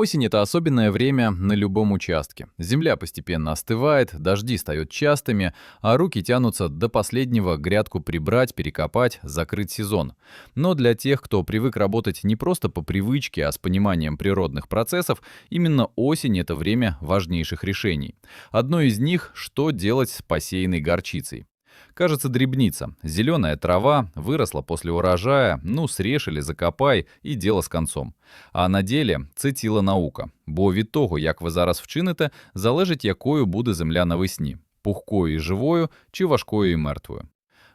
Осень — это особенное время на любом участке. Земля постепенно остывает, дожди стают частыми, а руки тянутся до последнего грядку прибрать, перекопать, закрыть сезон. Но для тех, кто привык работать не просто по привычке, а с пониманием природных процессов, именно осень — это время важнейших решений. Одно из них — что делать с посеянной горчицей. Кажется, дребница. Зеленая трава выросла после урожая, ну, срежь или закопай, і дело з концом. А на ділі це ціла наука. Бо від того, як ви зараз вчините, залежить, якою буде земля навесні пухкою і живою чи важкою і мертвою.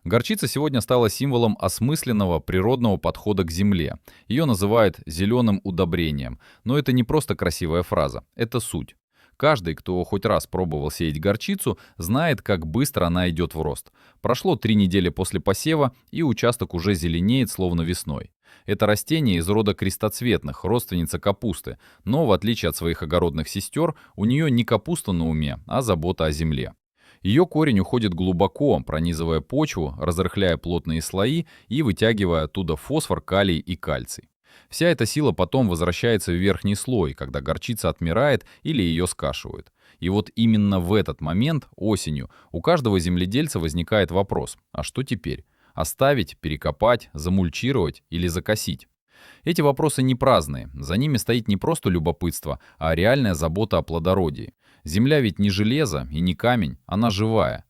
Горчица сегодня стала символом осмысленного природного подхода к земле. Ее называют зеленым удобрением. Но это не просто красивая фраза, это суть. Каждый, кто хоть раз пробовал сеять горчицу, знает, как быстро она идет в рост. Прошло три недели после посева, и участок уже зеленеет, словно весной. Это растение из рода крестоцветных, родственница капусты, но, в отличие от своих огородных сестер, у нее не капуста на уме, а забота о земле. Ее корень уходит глубоко, пронизывая почву, разрыхляя плотные слои и вытягивая оттуда фосфор, калий и кальций. Вся эта сила потом возвращается в верхний слой, когда горчица отмирает или ее скашивают. И вот именно в этот момент, осенью, у каждого земледельца возникает вопрос, а что теперь? Оставить, перекопать, замульчировать или закосить? Эти вопросы не праздные, за ними стоит не просто любопытство, а реальная забота о плодородии. Земля ведь не железо и не камень, она живая.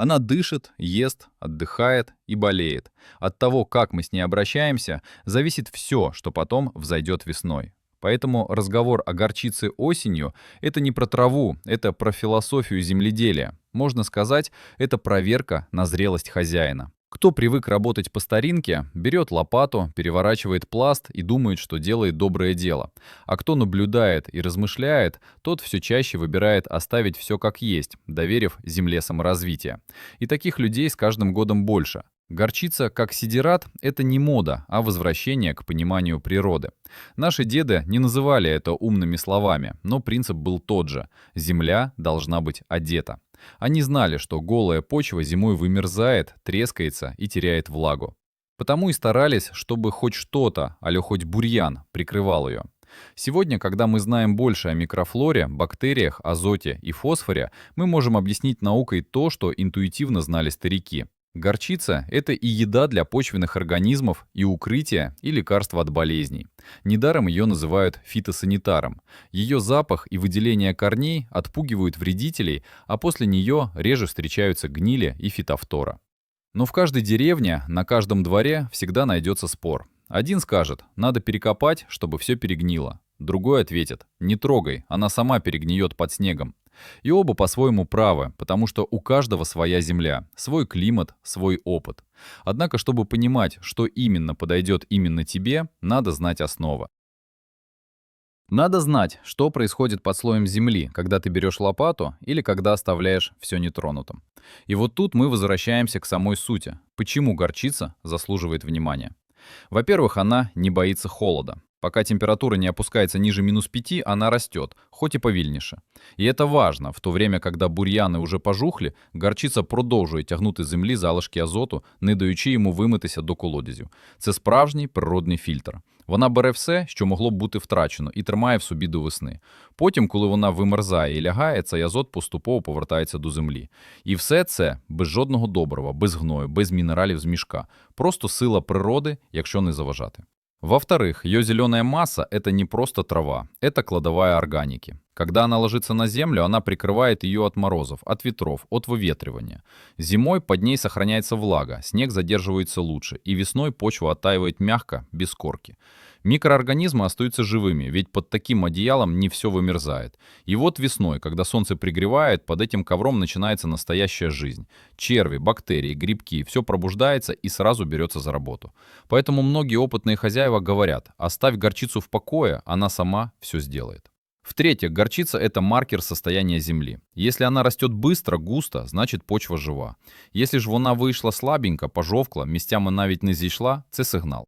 Она дышит, ест, отдыхает и болеет. От того, как мы с ней обращаемся, зависит все, что потом взойдет весной. Поэтому разговор о горчице осенью — это не про траву, это про философию земледелия. Можно сказать, это проверка на зрелость хозяина. Кто привык работать по старинке, берет лопату, переворачивает пласт и думает, что делает доброе дело. А кто наблюдает и размышляет, тот все чаще выбирает оставить все как есть, доверив земле саморазвития. И таких людей с каждым годом больше. Горчица, как сидират, это не мода, а возвращение к пониманию природы. Наши деды не называли это умными словами, но принцип был тот же. Земля должна быть одета. Они знали, что голая почва зимой вымерзает, трескается и теряет влагу. Потому и старались, чтобы хоть что-то, алё хоть бурьян, прикрывал ее. Сегодня, когда мы знаем больше о микрофлоре, бактериях, азоте и фосфоре, мы можем объяснить наукой то, что интуитивно знали старики. Горчица – это и еда для почвенных организмов, и укрытие, и лекарство от болезней. Недаром ее называют фитосанитаром. Ее запах и выделение корней отпугивают вредителей, а после нее реже встречаются гнили и фитофтора. Но в каждой деревне, на каждом дворе всегда найдется спор. Один скажет, надо перекопать, чтобы все перегнило. Другой ответит, не трогай, она сама перегниет под снегом. И оба по-своему правы, потому что у каждого своя земля, свой климат, свой опыт. Однако, чтобы понимать, что именно подойдет именно тебе, надо знать основы. Надо знать, что происходит под слоем земли, когда ты берешь лопату или когда оставляешь все нетронутым. И вот тут мы возвращаемся к самой сути. Почему горчица заслуживает внимания? Во-первых, она не боится холода. Пока температура не опускается ниже минус 5, она растет, хоть и повільніше. І это важно, в то время, когда бур'яни уже пожухли, горчиця продовжує тягнути землі залишки азоту, не даючи йому вимитися до колодязів. Це справжній природний фільтр. Вона бере все, що могло б бути втрачено, і тримає в собі до весни. Потім, коли вона вимерзає і лягає, цей азот поступово повертається до землі. І все це без жодного добрива, без гною, без мінералів з мішка. Просто сила природи, якщо не заважати. Во-вторых, ее зеленая масса – это не просто трава, это кладовая органики. Когда она ложится на землю, она прикрывает ее от морозов, от ветров, от выветривания. Зимой под ней сохраняется влага, снег задерживается лучше, и весной почва оттаивает мягко, без корки. Микроорганизмы остаются живыми, ведь под таким одеялом не все вымерзает. И вот весной, когда солнце пригревает, под этим ковром начинается настоящая жизнь. Черви, бактерии, грибки, все пробуждается и сразу берется за работу. Поэтому многие опытные хозяева говорят, оставь горчицу в покое, она сама все сделает. В-третьих, горчица – это маркер состояния земли. Если она растет быстро, густо, значит почва жива. Если ж вона вийшла слабенько, пожовкла, місцями навіть не зійшла, це сигнал.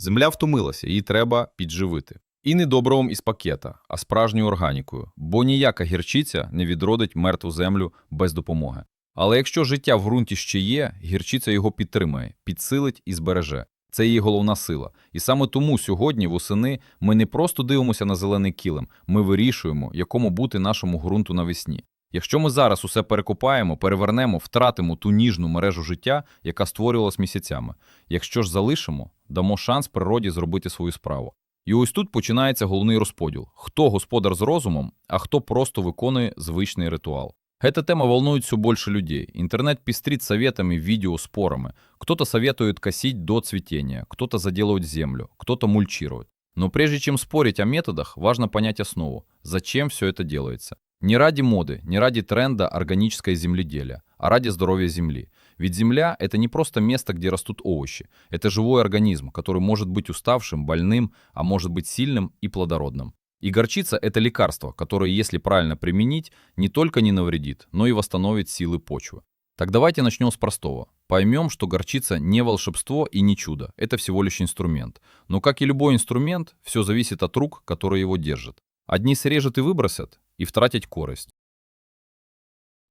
Земля втомилася, її треба підживити. І не добровом із пакета, а справжньою органікою, бо ніяка гірчиця не відродить мертву землю без допомоги. Але якщо життя в ґрунті ще є, гірчиця його підтримає, підсилить і збереже. Це її головна сила. І саме тому сьогодні, восени, ми не просто дивимося на зелений килим, ми вирішуємо, якому бути нашому ґрунту навесні. Якщо ми зараз усе перекопаємо, перевернемо, втратимо ту ніжну мережу життя, яка створювалась місяцями. Якщо ж залишимо, дамо шанс природі зробити свою справу. І ось тут починається головний розподіл: хто господар з розумом, а хто просто виконує звичний ритуал. Эта тема волнует все больше людей. Интернет пестрит советами, видео, спорами. Кто-то советует косить до цветения, кто-то заделывать землю, кто-то мульчирует. Но прежде чем спорить о методах, важно понять основу. Зачем все это делается? Не ради моды, не ради тренда органическое земледелие, а ради здоровья земли. Ведь земля – это не просто место, где растут овощи. Это живой организм, который может быть уставшим, больным, а может быть сильным и плодородным. И горчица – это лекарство, которое, если правильно применить, не только не навредит, но и восстановит силы почвы. Так давайте начнем с простого. Поймем, что горчица не волшебство и не чудо, это всего лишь инструмент. Но как и любой инструмент, все зависит от рук, которые его держат. Одни срежут и выбросят, і втратять користь.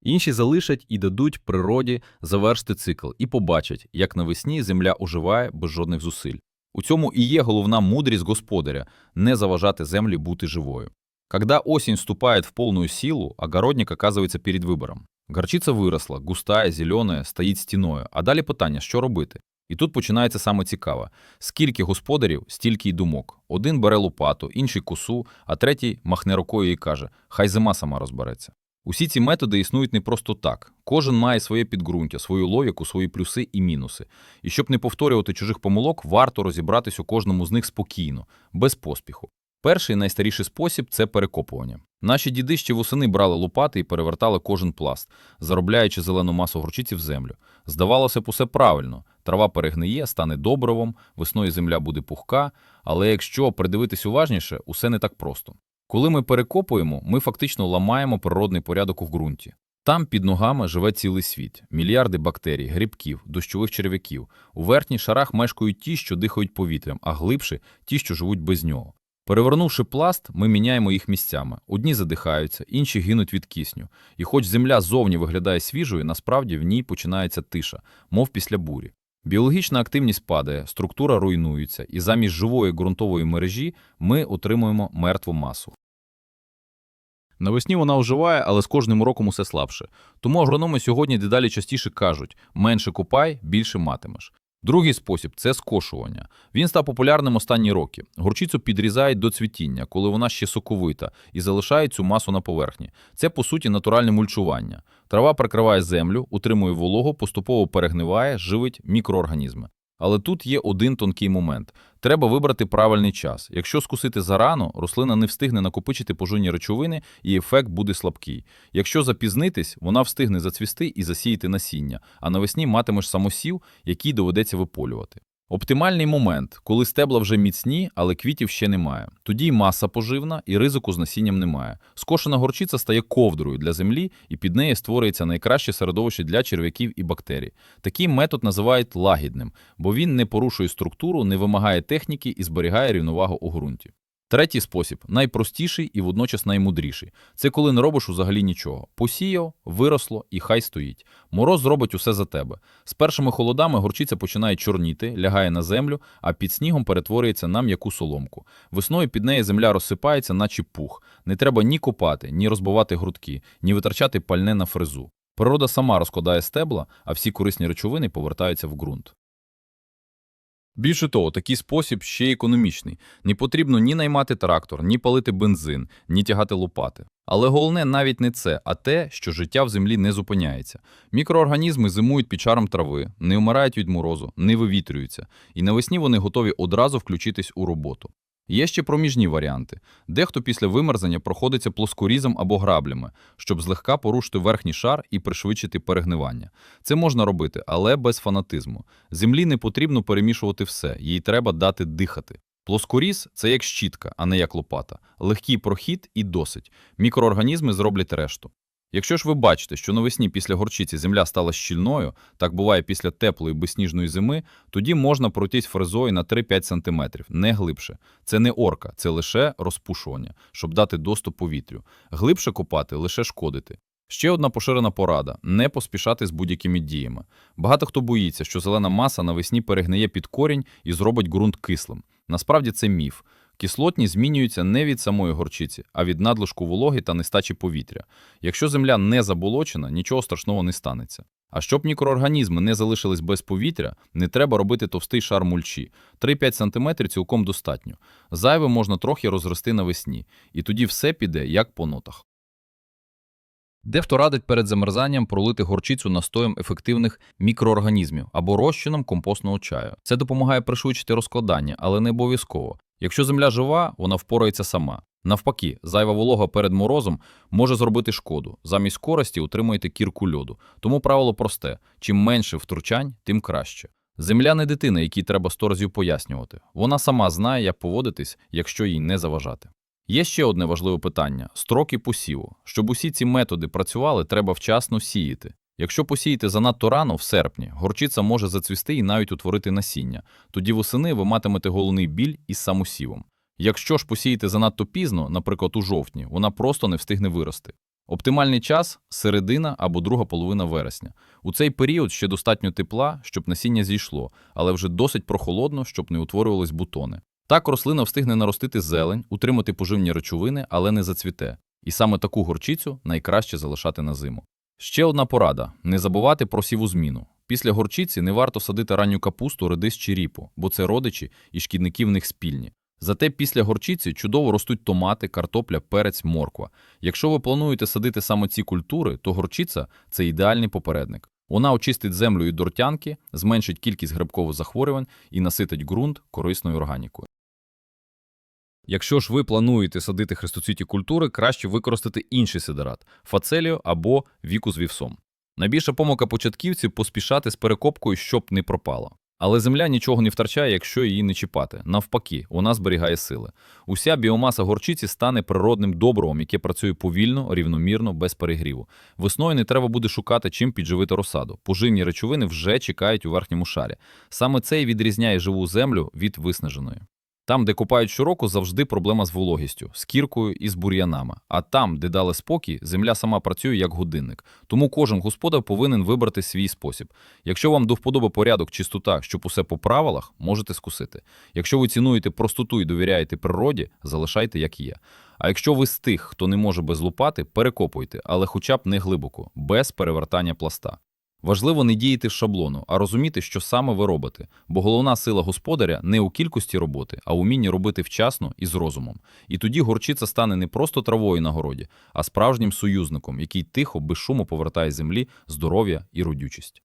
Інші залишать і дадуть природі завершити цикл і побачать, як навесні земля оживає без жодних зусиль. У цьому і є головна мудрість господаря не заважати землі бути живою. Когда осень вступает в полную силу, огородник оказывается перед вибором. Горчиця виросла, густая, зелена, стоїть стіною, а далі питання, що робити? І тут починається саме цікаве. Скільки господарів, стільки й думок. Один бере лопату, інший косу, а третій махне рукою і каже, хай зима сама розбереться. Усі ці методи існують не просто так. Кожен має своє підґрунтя, свою логіку, свої плюси і мінуси. І щоб не повторювати чужих помилок, варто розібратись у кожному з них спокійно, без поспіху. Перший найстаріший спосіб це перекопування. Наші діди ще восени брали лопати і перевертали кожен пласт, заробляючи зелену масу горчиці в землю. Здавалося б, усе правильно. Трава перегниє, стане добривом, весною земля буде пухка, але якщо придивитись уважніше, усе не так просто. Коли ми перекопуємо, ми фактично ламаємо природний порядок у ґрунті. Там під ногами живе цілий світ, мільярди бактерій, грибків, дощових черв'яків. У верхніх шарах мешкають ті, що дихають повітрям, а глибше ті, що живуть без нього. Перевернувши пласт, ми міняємо їх місцями. Одні задихаються, інші гинуть від кисню. І хоч земля зовні виглядає свіжою, насправді в ній починається тиша, мов після бурі. Біологічна активність падає, структура руйнується, і замість живої ґрунтової мережі ми отримуємо мертву масу. Навесні вона оживає, але з кожним роком усе слабше. Тому агрономи сьогодні дедалі частіше кажуть: менше купай, більше матимеш. Другий спосіб це скошування. Він став популярним останні роки. Горчицю підрізають до цвітіння, коли вона ще соковита, і залишають цю масу на поверхні. Це, по суті, натуральне мульчування. Трава прикриває землю, утримує вологу, поступово перегниває, живить мікроорганізми. Але тут є один тонкий момент. Треба вибрати правильний час. Якщо скусити зарано, рослина не встигне накопичити поживні речовини і ефект буде слабкий. Якщо запізнитись, вона встигне зацвісти і засіяти насіння, а навесні матимеш самосів, який доведеться виполювати. Оптимальний момент, коли стебла вже міцні, але квітів ще немає. Тоді й маса поживна, і ризику з насінням немає. Скошена горчиця стає ковдрою для землі, і під неї створюється найкраще середовище для черв'яків і бактерій. Такий метод називають лагідним, бо він не порушує структуру, не вимагає техніки і зберігає рівновагу у ґрунті. Третій спосіб найпростіший і водночас наймудріший. Це коли не робиш взагалі нічого. Посіяв, виросло і хай стоїть. Мороз зробить усе за тебе. З першими холодами горчиця починає чорніти, лягає на землю, а під снігом перетворюється на м'яку соломку. Весною під неї земля розсипається, наче пух. Не треба ні копати, ні розбивати грудки, ні витрачати пальне на фрезу. Природа сама розкладає стебла, а всі корисні речовини повертаються в ґрунт. Більше того, такий спосіб ще економічний. Не потрібно ні наймати трактор, ні палити бензин, ні тягати лопати. Але головне навіть не це, а те, що життя в землі не зупиняється. Мікроорганізми зимують під чаром трави, не вмирають від морозу, не вивітрюються, і навесні вони готові одразу включитись у роботу. Є ще проміжні варіанти. Дехто після вимерзання проходиться плоскорізом або граблями, щоб злегка порушити верхній шар і пришвидшити перегнивання. Це можна робити, але без фанатизму. Землі не потрібно перемішувати все, їй треба дати дихати. Плоскоріз це як щітка, а не як лопата. Легкий прохід і досить. Мікроорганізми зроблять решту. Якщо ж ви бачите, що навесні після горчиці земля стала щільною, так буває після теплої безсніжної зими, тоді можна пройтись фрезою на 3-5 см, не глибше. Це не орка, це лише розпушування, щоб дати доступ повітрю. Глибше копати лише шкодити. Ще одна поширена порада не поспішати з будь-якими діями. Багато хто боїться, що зелена маса навесні перегниє під корінь і зробить ґрунт кислим. Насправді це міф. Кислотність змінюється не від самої горчиці, а від надлишку вологи та нестачі повітря. Якщо земля не заболочена, нічого страшного не станеться. А щоб мікроорганізми не залишились без повітря, не треба робити товстий шар мульчі. 3-5 см цілком достатньо. Зайве можна трохи розрости навесні, і тоді все піде як по нотах. Дехто радить перед замерзанням пролити горчицю настоєм ефективних мікроорганізмів або розчином компостного чаю. Це допомагає пришвидшити розкладання, але не обов'язково. Якщо земля жива, вона впорається сама. Навпаки, зайва волога перед морозом може зробити шкоду. Замість користі утримуєте кірку льоду. Тому правило просте: чим менше втручань, тим краще. Земля не дитина, якій треба сто разів пояснювати. Вона сама знає, як поводитись, якщо їй не заважати. Є ще одне важливе питання строки посіву. Щоб усі ці методи працювали, треба вчасно сіяти. Якщо посіяти занадто рано, в серпні, горчиця може зацвісти і навіть утворити насіння. Тоді восени ви матимете головний біль із самосівом. Якщо ж посіяти занадто пізно, наприклад, у жовтні, вона просто не встигне вирости. Оптимальний час середина або друга половина вересня. У цей період ще достатньо тепла, щоб насіння зійшло, але вже досить прохолодно, щоб не утворювались бутони. Так рослина встигне наростити зелень, утримати поживні речовини, але не зацвіте. І саме таку горчицю найкраще залишати на зиму. Ще одна порада: не забувати про сіву зміну. Після горчиці не варто садити ранню капусту, редис чи ріпу, бо це родичі і шкідники в них спільні. Зате після горчиці чудово ростуть томати, картопля, перець, морква. Якщо ви плануєте садити саме ці культури, то горчиця це ідеальний попередник. Вона очистить землю від дортянки, зменшить кількість грибкових захворювань і наситить ґрунт корисною органікою. Якщо ж ви плануєте садити хрестоцвіті культури, краще використати інший сидерат – фацелію або віку з вівсом. Найбільша помилка початківців – поспішати з перекопкою, щоб не пропало. Але земля нічого не втрачає, якщо її не чіпати. Навпаки, вона зберігає сили. Уся біомаса горчиці стане природним добривом, яке працює повільно, рівномірно, без перегріву. Весною не треба буде шукати, чим підживити розсаду. Поживні речовини вже чекають у верхньому шарі. Саме це і відрізняє живу землю від виснаженої. Там, де копають щороку, завжди проблема з вологістю, з кіркою і з бур'янами. А там, де дали спокій, земля сама працює як годинник. Тому кожен господар повинен вибрати свій спосіб. Якщо вам до вподоби порядок, чистота, щоб усе по правилах, можете скусити. Якщо ви цінуєте простоту і довіряєте природі, залишайте як є. А якщо ви з тих, хто не може без лопати, перекопуйте, але хоча б не глибоко, без перевертання пласта. Важливо не діяти з шаблону, а розуміти, що саме ви робите, бо головна сила господаря не у кількості роботи, а умінні робити вчасно і з розумом. І тоді горчиця стане не просто травою на городі, а справжнім союзником, який тихо, без шуму повертає землі здоров'я і родючість.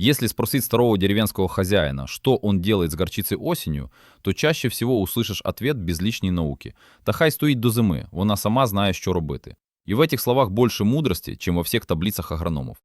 Если спросить старого деревенского хозяина, что он делает с горчицей осенью, то чаще всего услышишь ответ без науки. Та хай стоїть до зими, вона сама знає, що робити. І в этих словах больше мудрости, чем во всех таблицах агрономов.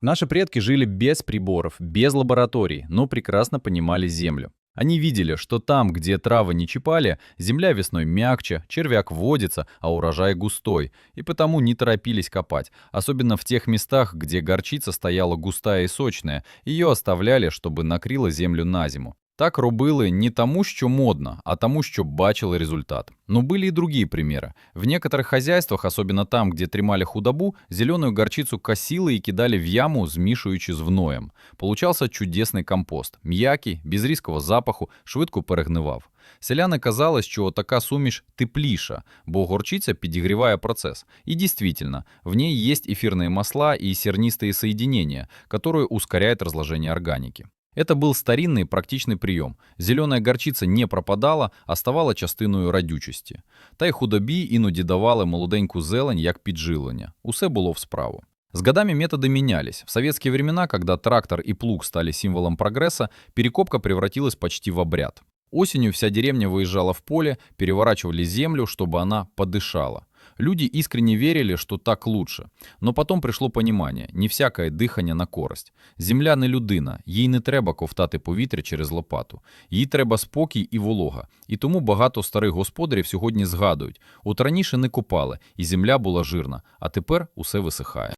Наши предки жили без приборов, без лабораторий, но прекрасно понимали землю. Они видели, что там, где травы не чипали, земля весной мягче, червяк водится, а урожай густой, и потому не торопились копать, особенно в тех местах, где горчица стояла густая и сочная, ее оставляли, чтобы накрило землю на зиму. Так робили не тому, що модно, а тому, що бачили результат. Но были и другие примеры. В некоторых хозяйствах, особенно там, где тримали худобу, зеленую горчицу косили и кидали в яму, змішуючи з вноєм. Получався чудесний компост. М'який, без різкого запаху, швидко перегнивав. Селяни казали, що така суміш тепліша, бо горчиця підігріває процес. И действительно, в ней есть эфирные масла и сернистые соединения, которые ускоряют разложение органики. Это был старинный практичный прием. Зеленая горчиця не пропадала, а ставала частиною радючості. Та й худобі іноді давали молоденьку зелень як підживлення. Усе було в справу. С годами методы менялись. В советские времена, когда трактор и плуг стали символом прогресса, перекопка превратилась почти в обряд. Осенью вся деревня выезжала в поле, переворачивали землю, чтобы она подышала. Люди искренне верили, что так лучше. Но потом пришло понимание, не всякое дихання на користь. Земля не людина, їй не треба ковтати повітря через лопату. Їй треба спокій і волога. І тому багато старих господарів сьогодні згадують: от раніше не копали, і земля була жирна, а тепер усе висихає.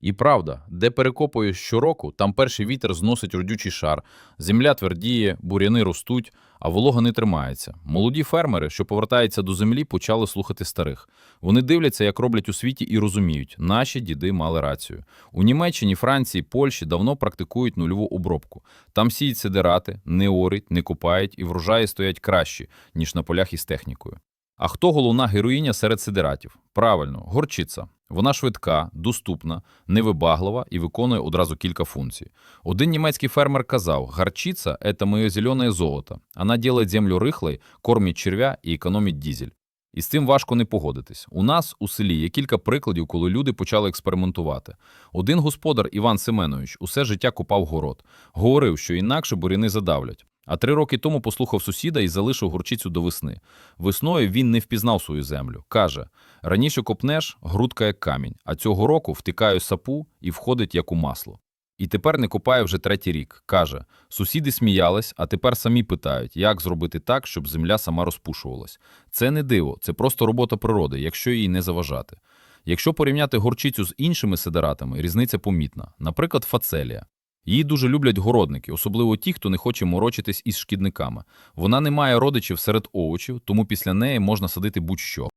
І правда, де перекопуєш щороку, там перший вітер зносить родючий шар, земля твердіє, буряни ростуть, а волога не тримається. Молоді фермери, що повертаються до землі, почали слухати старих. Вони дивляться, як роблять у світі, і розуміють, наші діди мали рацію. У Німеччині, Франції, Польщі давно практикують нульову обробку. Там сіють сидирати, не орять, не копають, і врожаї стоять кращі, ніж на полях із технікою. А хто головна героїня серед сидиратів? Правильно, горчиця. Вона швидка, доступна, невибаглива і виконує одразу кілька функцій. Один німецький фермер казав, горчица – это моє зелене золото. Вона делает землю рихлой, кормить черв'я і економить дізель. І з цим важко не погодитись. У нас у селі є кілька прикладів, коли люди почали експериментувати. Один господар Іван Семенович усе життя купав город. Говорив, що інакше буряни задавлять. А три роки тому послухав сусіда і залишив горчицю до весни. Весною він не впізнав свою землю. Каже: раніше копнеш, грудка як камінь, а цього року втикаю сапу і входить як у масло. І тепер не копає вже третій рік. Каже: сусіди сміялись, а тепер самі питають, як зробити так, щоб земля сама розпушувалась. Це не диво, це просто робота природи, якщо їй не заважати. Якщо порівняти горчицю з іншими сидератами, різниця помітна. Наприклад, фацелія. Її дуже люблять городники, особливо ті, хто не хоче морочитись із шкідниками. Вона не має родичів серед овочів, тому після неї можна садити будь-що.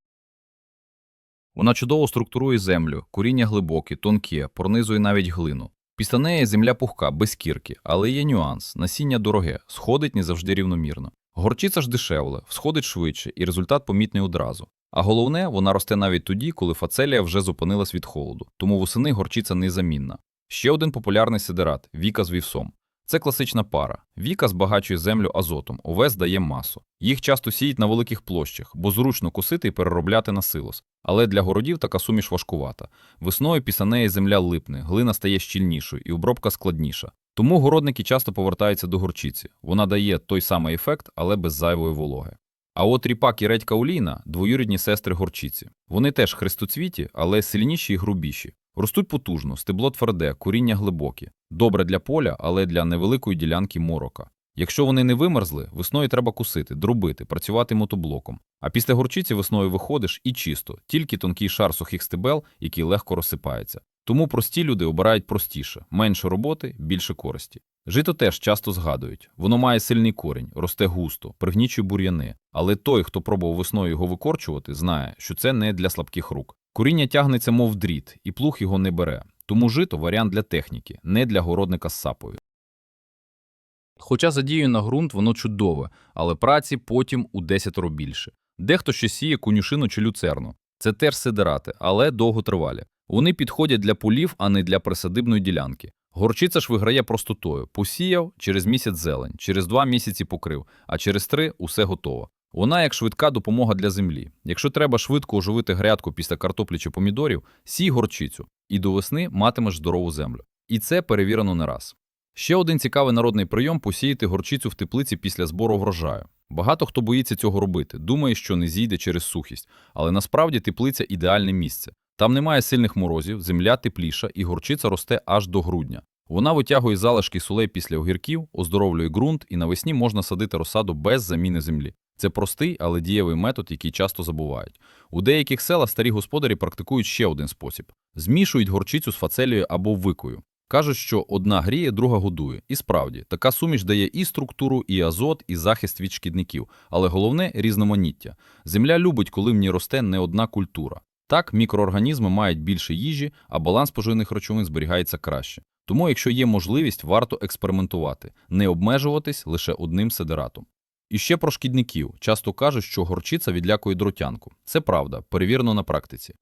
Вона чудово структурує землю, коріння глибоке, тонке, пронизує навіть глину. Після неї земля пухка, без кірки, але є нюанс: насіння дороге, сходить не завжди рівномірно. Горчиця ж дешевле, всходить швидше, і результат помітний одразу. А головне, вона росте навіть тоді, коли фацелія вже зупинилась від холоду, тому восени горчиця незамінна. Ще один популярний сидерат віка з вівсом. Це класична пара. Віка збагачує землю азотом, овес дає масу. Їх часто сіють на великих площах, бо зручно косити і переробляти на силос. Але для городів така суміш важкувата. Весною після неї земля липне, глина стає щільнішою і обробка складніша. Тому городники часто повертаються до горчиці. Вона дає той самий ефект, але без зайвої вологи. А от ріпак і редька олійна – двоюрідні сестри горчиці. Вони теж хрестоцвіті, але сильніші і грубіші. Ростуть потужно, стебло тверде, коріння глибокі. Добре для поля, але для невеликої ділянки морока. Якщо вони не вимерзли, весною треба кусити, дробити, працювати мотоблоком. А після горчиці весною виходиш і чисто, тільки тонкий шар сухих стебел, який легко розсипається. Тому прості люди обирають простіше, менше роботи, більше користі. Жито теж часто згадують. Воно має сильний корінь, росте густо, пригнічує бур'яни. Але той, хто пробував весною його викорчувати, знає, що це не для слабких рук. Коріння тягнеться, мов дріт, і плуг його не бере. Тому жито варіант для техніки, не для городника з сапою. Хоча задію на ґрунт воно чудове, але праці потім у десятеро більше. Дехто ще сіє конюшину чи люцерну. Це теж сидерати, але довготривалі. Вони підходять для полів, а не для присадибної ділянки. Горчиця ж виграє простотою. Посіяв, через місяць зелень, через два місяці покрив, а через три усе готово. Вона як швидка допомога для землі. Якщо треба швидко оживити грядку після картоплі чи помідорів, сій горчицю, і до весни матимеш здорову землю. І це перевірено не раз. Ще один цікавий народний прийом посіяти горчицю в теплиці після збору врожаю. Багато хто боїться цього робити, думає, що не зійде через сухість, але насправді теплиця ідеальне місце. Там немає сильних морозів, земля тепліша і горчиця росте аж до грудня. Вона витягує залишки солей після огірків, оздоровлює ґрунт і навесні можна садити розсаду без заміни землі. Це простий, але дієвий метод, який часто забувають. У деяких селах старі господарі практикують ще один спосіб: змішують горчицю з фацелією або викою. Кажуть, що одна гріє, друга годує. І справді, така суміш дає і структуру, і азот, і захист від шкідників. Але головне різноманіття. Земля любить, коли в ній росте не одна культура. Так, мікроорганізми мають більше їжі, а баланс поживних речовин зберігається краще. Тому, якщо є можливість, варто експериментувати, не обмежуватись лише одним сидератом. І ще про шкідників. Часто кажуть, що горчиця відлякує дротянку. Це правда, перевірено на практиці.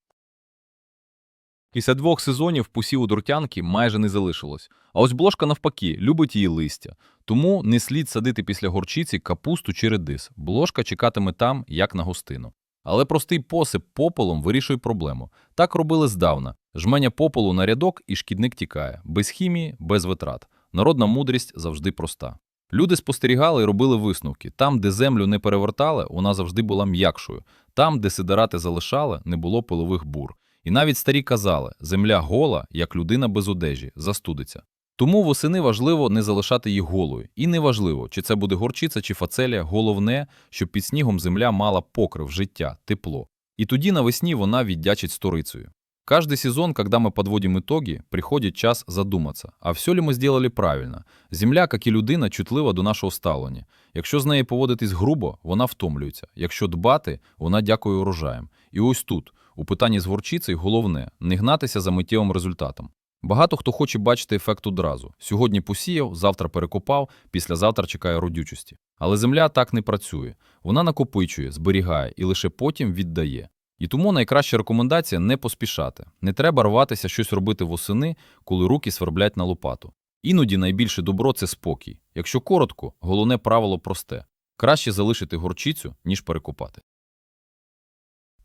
Після двох сезонів посіву дротянки майже не залишилось. А ось блошка навпаки, любить її листя. Тому не слід садити після горчиці капусту чи редис. Блошка чекатиме там, як на гостину. Але простий посип пополом вирішує проблему. Так робили здавна. Жменя пополу на рядок і шкідник тікає. Без хімії, без витрат. Народна мудрість завжди проста. Люди спостерігали і робили висновки. Там, де землю не перевертали, вона завжди була м'якшою. Там, де сидерати залишали, не було пилових бур. І навіть старі казали, земля гола, як людина без одежі, застудиться. Тому восени важливо не залишати їх голою. І неважливо, чи це буде горчиця чи фацелія, головне, щоб під снігом земля мала покрив, життя, тепло. І тоді навесні вона віддячить сторицею. Каждый сезон, когда мы подводим итоги, приходить час задуматися, а все ли ми сделали правильно? Земля, як і людина, чутлива до нашого ставлення. Якщо з нею поводитись грубо, вона втомлюється. Якщо дбати, вона дякує урожаєм. І ось тут, у питанні з горчицею, головне не гнатися за миттєвим результатом. Багато хто хоче бачити ефект одразу. Сьогодні посіяв, завтра перекопав, післязавтра чекає родючості. Але земля так не працює. Вона накопичує, зберігає і лише потім віддає. І тому найкраща рекомендація не поспішати. Не треба рватися щось робити восени, коли руки сверблять на лопату. Іноді найбільше добро це спокій. Якщо коротко, головне правило просте: краще залишити горчицю, ніж перекопати.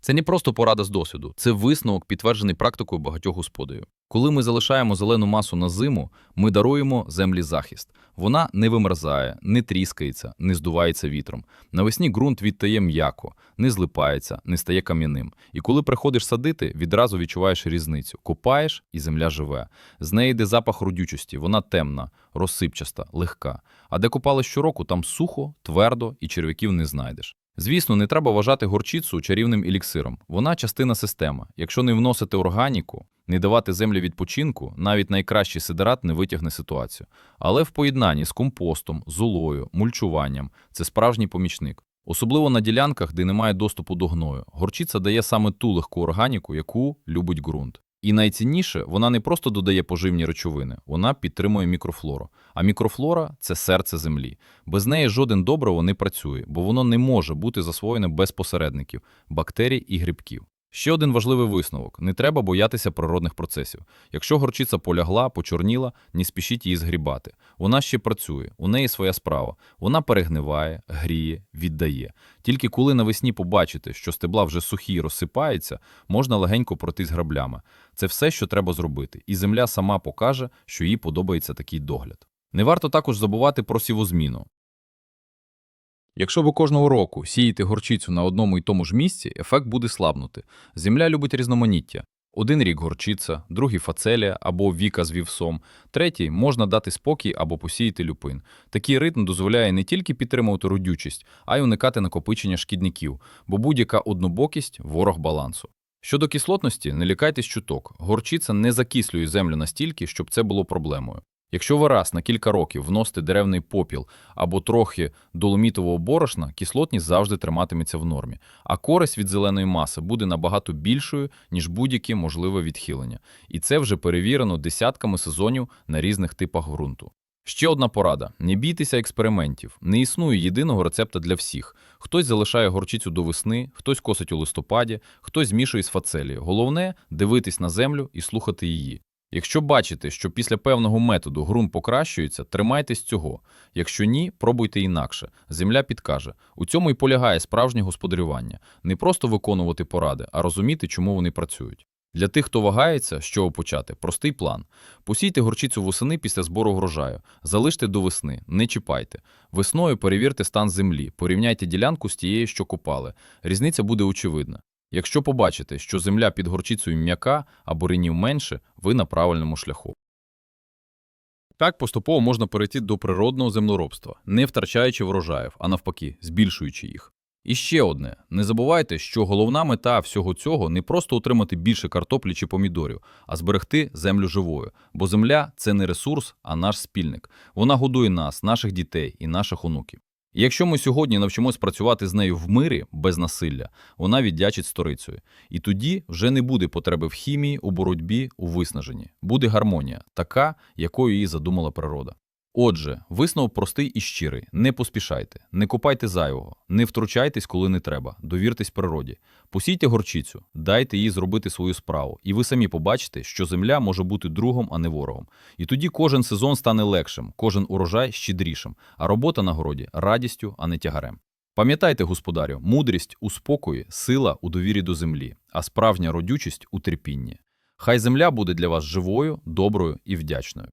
Це не просто порада з досвіду, це висновок, підтверджений практикою багатьох господарів. Коли ми залишаємо зелену масу на зиму, ми даруємо землі захист. Вона не вимерзає, не тріскається, не здувається вітром. Навесні ґрунт відтає м'яко, не злипається, не стає кам'яним. І коли приходиш садити, відразу відчуваєш різницю. Копаєш, і земля живе. З неї йде запах родючості, вона темна, розсипчаста, легка. А де копали щороку, там сухо, твердо і черв'яків не знайдеш. Звісно, не треба вважати горчицю чарівним еліксиром. Вона частина системи. Якщо не вносити органіку, не давати землі відпочинку, навіть найкращий сидерат не витягне ситуацію. Але в поєднанні з компостом, золою, мульчуванням це справжній помічник. Особливо на ділянках, де немає доступу до гною. Горчиця дає саме ту легку органіку, яку любить ґрунт. І найцінніше, вона не просто додає поживні речовини, вона підтримує мікрофлору. А мікрофлора це серце землі. Без неї жоден добриво не працює, бо воно не може бути засвоєне без посередників, бактерій і грибків. Ще один важливий висновок: не треба боятися природних процесів. Якщо горчиця полягла, почорніла, не спішіть її згрібати. Вона ще працює, у неї своя справа. Вона перегниває, гріє, віддає. Тільки коли навесні побачите, що стебла вже сухі і розсипаються, можна легенько пройтись граблями. Це все, що треба зробити, і земля сама покаже, що їй подобається такий догляд. Не варто також забувати про сівозміну. Якщо ви кожного року сієте горчицю на одному і тому ж місці, ефект буде слабнути. Земля любить різноманіття. Один рік горчиця, другий фацелія або віка з вівсом, третій можна дати спокій або посіяти люпин. Такий ритм дозволяє не тільки підтримувати родючість, а й уникати накопичення шкідників, бо будь-яка однобокість ворог балансу. Щодо кислотності, не лякайтесь чуток. Горчиця не закислює землю настільки, щоб це було проблемою. Якщо ви раз на кілька років вносите деревний попіл або трохи доломітового борошна, кислотність завжди триматиметься в нормі, а користь від зеленої маси буде набагато більшою, ніж будь-яке можливе відхилення. І це вже перевірено десятками сезонів на різних типах ґрунту. Ще одна порада: не бійтеся експериментів. Не існує єдиного рецепта для всіх. Хтось залишає горчицю до весни, хтось косить у листопаді, хтось змішує з фацелією. Головне дивитись на землю і слухати її. Якщо бачите, що після певного методу ґрунт покращується, тримайтесь цього. Якщо ні, пробуйте інакше. Земля підкаже. У цьому і полягає справжнє господарювання. Не просто виконувати поради, а розуміти, чому вони працюють. Для тих, хто вагається, з чого почати, простий план. Посійте горчицю восени після збору врожаю, залиште до весни, не чіпайте. Весною перевірте стан землі, порівняйте ділянку з тією, що копали. Різниця буде очевидна. Якщо побачите, що земля під горчицею м'яка або ринів менше, ви на правильному шляху. Так поступово можна перейти до природного землеробства, не втрачаючи врожаїв, а навпаки, збільшуючи їх. І ще одне: не забувайте, що головна мета всього цього не просто отримати більше картоплі чи помідорів, а зберегти землю живою. Бо земля це не ресурс, а наш спільник. Вона годує нас, наших дітей і наших онуків. Якщо ми сьогодні навчимось працювати з нею в мирі без насилля, вона віддячить сторицею. І тоді вже не буде потреби в хімії, у боротьбі, у виснаженні. Буде гармонія, така, якою її задумала природа. Отже, висновок простий і щирий. Не поспішайте, не купайте зайвого, не втручайтесь, коли не треба, довіртесь природі. Посійте горчицю, дайте їй зробити свою справу, і ви самі побачите, що земля може бути другом, а не ворогом. І тоді кожен сезон стане легшим, кожен урожай щедрішим, а робота на городі радістю, а не тягарем. Пам'ятайте, господарю, мудрість у спокої, сила у довірі до землі, а справжня родючість у терпінні. Хай земля буде для вас живою, доброю і вдячною.